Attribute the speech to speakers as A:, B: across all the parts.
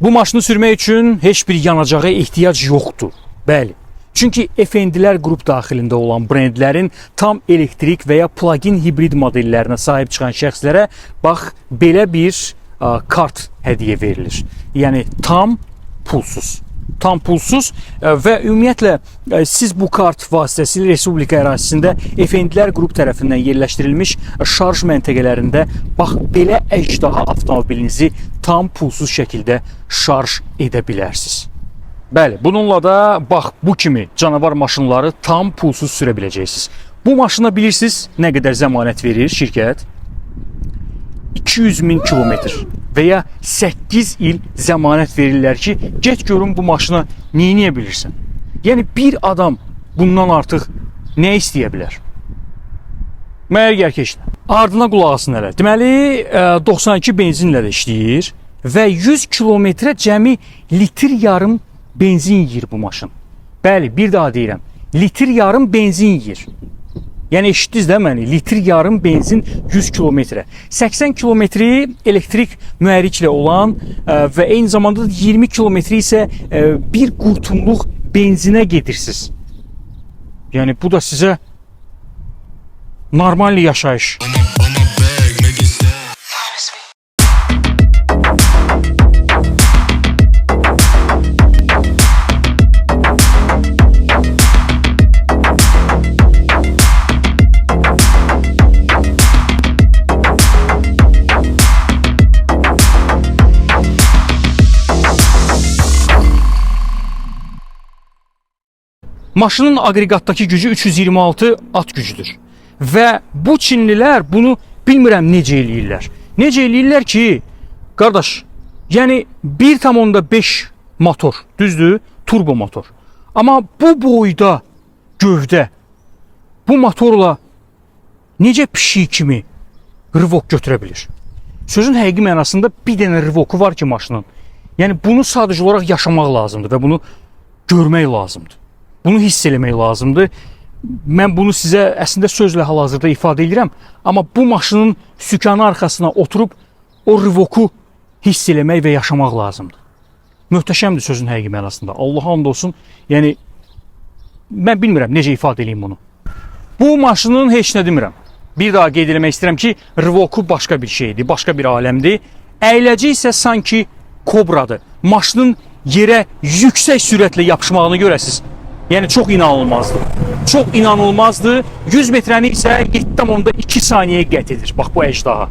A: Bu maşını sürmək üçün heç bir yanacağa ehtiyac yoxdur. Bəli. Çünki efendilər qrup daxilində olan brendlərin tam elektrik və ya plug-in hibrid modellərinə sahib çıxan şəxslərə bax belə bir ə, kart hədiyyə verilir. Yəni tam pulsuz. Tam pulsuz ə, və ümumiyyətlə ə, siz bu kart vasitəsilə respublika ərazisində efendilər qrup tərəfindən yerləşdirilmiş şarj məntəqələrində bax belə əjdaha avtomobilinizi tam pulsuz şəkildə şarj edə bilərsiniz. Bəli, bununla da bax bu kimi canavar maşınları tam pulsuz sürə biləcəksiniz. Bu maşına bilirsiniz nə qədər zəmanət verir şirkət? 200 min kilometr və ya 8 il zəmanət verirlər ki, get görün bu maşına edə bilirsən. Yəni bir adam bundan artıq nə istəyə bilər? Məyər gəl keçdi. Ardına qulaq asın hələ. Deməli, e, 92 benzinlə də işləyir və 100 kilometrə cəmi litr yarım benzin yeyir bu maşın. Bəli, bir daha deyirəm. Litr yarım benzin yeyir. Yəni eşitdiniz də məni? Litr yarım benzin 100 kilometrə. 80 kilometri elektrik mühərriklə olan ə, və eyni zamanda da 20 kilometri isə ə, bir qurtumluq benzinə gedirsiniz. Yəni bu da sizə normal yaşayış. Maşının aqreqatdakı gücü 326 at gücüdür. Və bu Çinlilər bunu bilmirəm necə eləyirlər. Necə eləyirlər ki, qardaş, yəni 1.5 motor, düzdür? Turbo motor. Amma bu boyda gövdə bu motorla necə pişik kimi rıvok götürə bilir? Sözün həqiqi mənasında bir dənə rıvoku var ki maşının. Yəni bunu sadəcə olaraq yaşamaq lazımdır və bunu görmək lazımdır. Bunu hiss eləmək lazımdır. Mən bunu sizə əslində sözlə hal-hazırda ifadə edirəm, amma bu maşının sükanı arxasına oturub o rivoku hiss eləmək və yaşamaq lazımdır. Möhtəşəmdir sözün həqiqi mənasında. Allah and olsun. Yəni mən bilmirəm necə ifadə edeyim bunu. Bu maşının heç nə demirəm. Bir daha qeyd eləmək istəyirəm ki, Rivoku başqa bir şeydir, başqa bir aləmdir. Əyləci isə sanki kobradır. Maşının yerə yüksək sürətlə yapışmağını görəsiz. Yəni çox inanılmazdır. Çox inanılmazdır. 100 metrəni isə 7.2 saniyə qət edir. Bax bu əjdaha.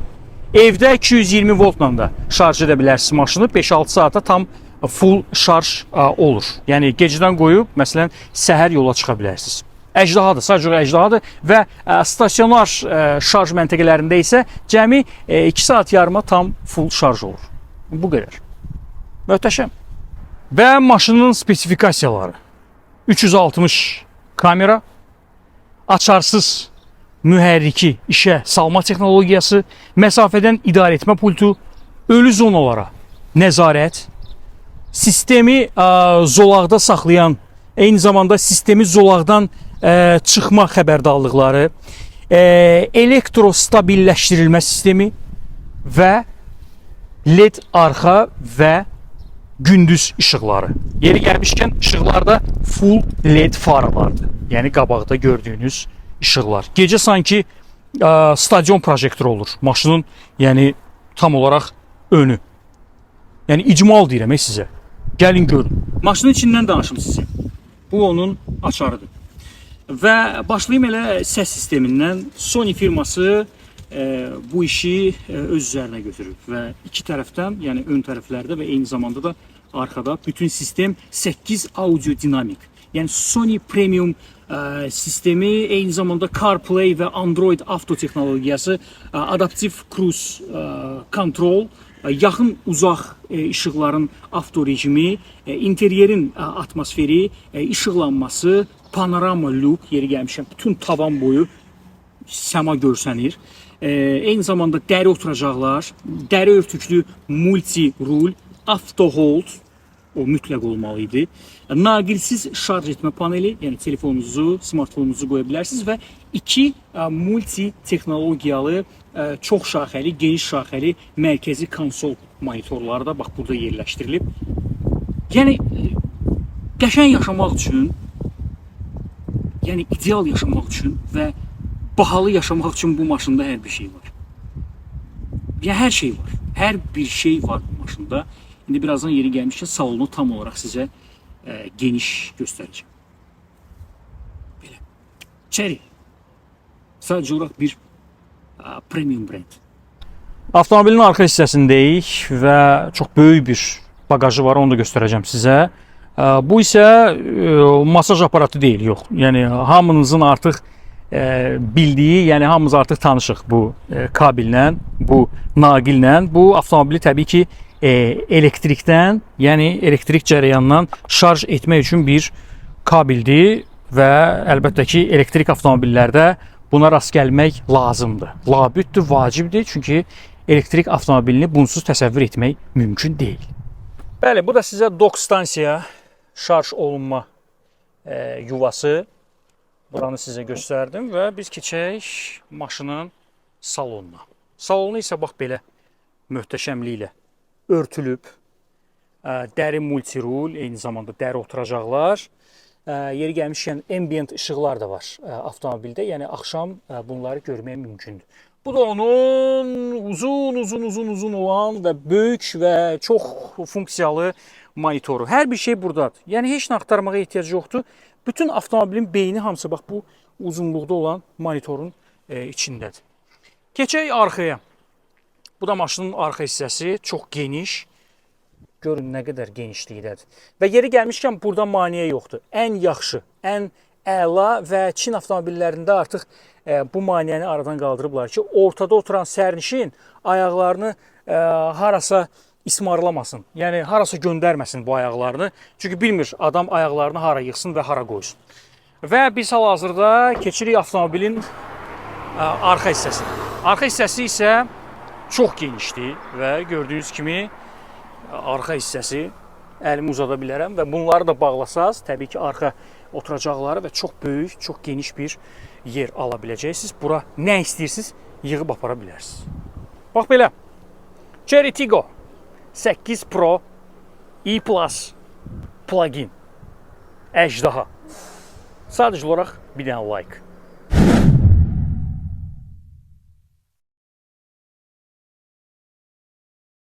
A: Evdə 220 voltla da şarj edə bilərsiniz maşını. 5-6 saata tam full şarj ə, olur. Yəni gecədən qoyub məsələn səhər yola çıxa bilərsiniz. Əjdahadır, sadəcə əjdahadır və ə, stasionar ə, şarj məntəqələrində isə cəmi 2 saat yarıma tam full şarj olur. Bu qədər. Möhtəşəm. Və maşının spesifikasiyaları. 360 kamera, açarsız mühərriki işə salma texnologiyası, məsafədən idarə etmə pultu, ölü zonalara nəzarət, sistemi ə, zolaqda saxlayan, eyni zamanda sistemi zolaqdan ə, çıxma xəbərdarlıqları, ə, elektrostabilləşdirilmə sistemi və LED arxa və gündüz işıqları. Yeri gəlmişkən işıqlarda full LED faralardır. Yəni qabaqda gördüyünüz işıqlar. Gecə sanki ə, stadion projektoru olur. Maşının yəni tam olaraq önü. Yəni icmal deyirəm ey sizə. Gəlin görün. Maşının içindən danışım sizə. Bu onun açarıdır. Və başlayım elə səs sistemindən. Sony firması e, bu işi e, öz üzərinə götürüb və iki tərəfdən, yəni ön tərəflərdə və eyni zamanda da arxada bütün sistem 8 audio dinamik. Yəni Sony Premium e, sistemi eyni zamanda CarPlay və Android Auto texnologiyası, e, adaptiv cruise e, control, e, yaxın uzaq e, işıqların avto rejimi, e, interyerin atmosferi, e, işıqlanması, panorama look yeri gəlmişəm bütün tavan boyu səma görsənir. E, eyni zamanda dəri oturacaqlar, dəri örtüklü multi rul, auto hold o mütləq olmalı idi. Naqilsiz şarj etmə paneli, yəni telefonunuzu, smartfonunuzu qoya bilərsiniz və iki ə, multi texnologiyalı ə, çox şaxəli, geniş şaxəli mərkəzi konsol monitorları da bax burada yerləşdirilib. Yəni e, qəşəng yaşamaq üçün, yəni ideal yaşamaq üçün və bahalı yaşamaq üçün bu maşında hər bir şey var. Ya hər şey var. Hər bir şey var bu maşında. İndi birazdan yeri gəlmişkən salonu tam olaraq sizə e, geniş göstərəcəm. Belə. Cherry. Sadəcə olaraq bir e, premium brend. Avtomobilin arxa hissəsindəyik və çox böyük bir bagajı var, onu da göstərəcəm sizə. E, Bu isə e, masaj aparatı deyil, yox. Yəni hamınızın artıq bildiyi, yəni hamımız artıq tanışıq bu kabellə, bu naqillə. Bu avtomobili təbii ki e, elektrikdən, yəni elektrik cərəyanından şarj etmək üçün bir kabeldir və əlbəttə ki elektrik avtomobillərdə buna rast gəlmək lazımdır. Labüddür, vacibdir, çünki elektrik avtomobilini bunsuz təsəvvür etmək mümkün deyil. Bəli, bu da sizə dock stansiya şarj olunma e, yuvası. Buranı sizə göstərdim və biz keçək maşının salonuna. Salonu isə bax belə möhtəşəmliklə örtülüb. Dəri multirul, eyni zamanda dəri oturacaqlar. Yeri gəlmişkən ambient işıqlar da var avtomobildə. Yəni axşam bunları görmək mümkündür. Bu da onun uzun uzun uzun uzun olan və böyük və çox funksiyalı monitoru. Hər bir şey burdadır. Yəni heç nə axtarmağa ehtiyac yoxdur. Bütün avtomobilin beyni hamısı bax bu uzunluqda olan monitorun içindədir. Keçək arxaya. Bu da maşının arxa hissəsi, çox geniş. Görün nə qədər genişlikdədir. Və yeri gəlmişkən burada maneə yoxdur. Ən yaxşı, ən əla və Çin avtomobillərində artıq e, bu maneəni aradan qaldırıblar ki, ortada oturan sərnişin ayaqlarını e, harasa ismarlamasın. Yəni harasa göndərməsin bu ayaqlarını. Çünki bilmir adam ayaqlarını hara yığsın və hara qoysun. Və biz hal-hazırda keçirik avtomobilin ə, arxa hissəsinə. Arxa hissəsi isə çox genişdir və gördüyünüz kimi ə, arxa hissəsi əlimi uzada bilərəm və bunları da bağlasaz, təbii ki, arxa oturacaqları və çox böyük, çox geniş bir yer ala biləcəksiniz. Bura nə istəyirsiniz, yığıb apara bilərsiniz. Bax belə. Cherry Tiggo 8 Pro E Plus plug-in. Əjdaha. Sadəcə olaraq bir dənə like.